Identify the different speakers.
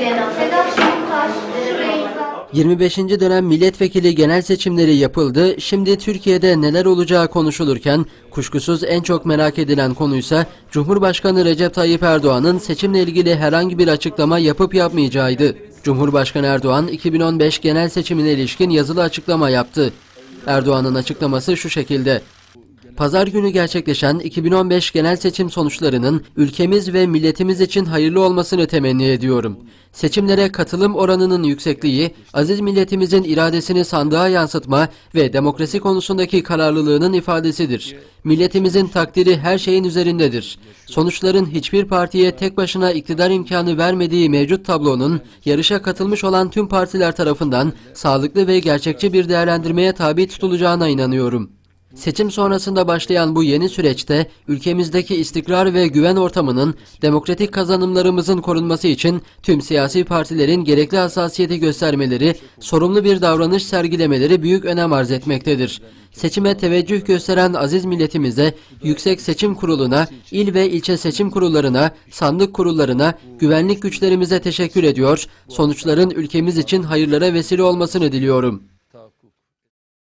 Speaker 1: Sedat Şantaş, Beyza
Speaker 2: 25. dönem milletvekili genel seçimleri yapıldı. Şimdi Türkiye'de neler olacağı konuşulurken kuşkusuz en çok merak edilen konuysa Cumhurbaşkanı Recep Tayyip Erdoğan'ın seçimle ilgili herhangi bir açıklama yapıp yapmayacağıydı. Cumhurbaşkanı Erdoğan 2015 genel seçimine ilişkin yazılı açıklama yaptı. Erdoğan'ın açıklaması şu şekilde. Pazar günü gerçekleşen 2015 genel seçim sonuçlarının ülkemiz ve milletimiz için hayırlı olmasını temenni ediyorum. Seçimlere katılım oranının yüksekliği, aziz milletimizin iradesini sandığa yansıtma ve demokrasi konusundaki kararlılığının ifadesidir. Milletimizin takdiri her şeyin üzerindedir. Sonuçların hiçbir partiye tek başına iktidar imkanı vermediği mevcut tablonun yarışa katılmış olan tüm partiler tarafından sağlıklı ve gerçekçi bir değerlendirmeye tabi tutulacağına inanıyorum. Seçim sonrasında başlayan bu yeni süreçte ülkemizdeki istikrar ve güven ortamının demokratik kazanımlarımızın korunması için tüm siyasi partilerin gerekli hassasiyeti göstermeleri, sorumlu bir davranış sergilemeleri büyük önem arz etmektedir. Seçime teveccüh gösteren aziz milletimize, Yüksek Seçim Kurulu'na, il ve ilçe seçim kurullarına, sandık kurullarına, güvenlik güçlerimize teşekkür ediyor, sonuçların ülkemiz için hayırlara vesile olmasını diliyorum.